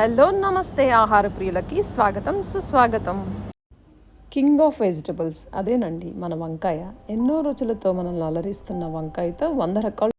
Hello నమస్తే ఆహార ప్రియులకి స్వాగతం సుస్వాగతం. కింగ్ ఆఫ్ వెజిటబుల్స్ అదేనండి మన వంకాయ. ఎన్నో రుచులతో మనల్ని అలరిస్తున్న వంకాయతో వంద రకాల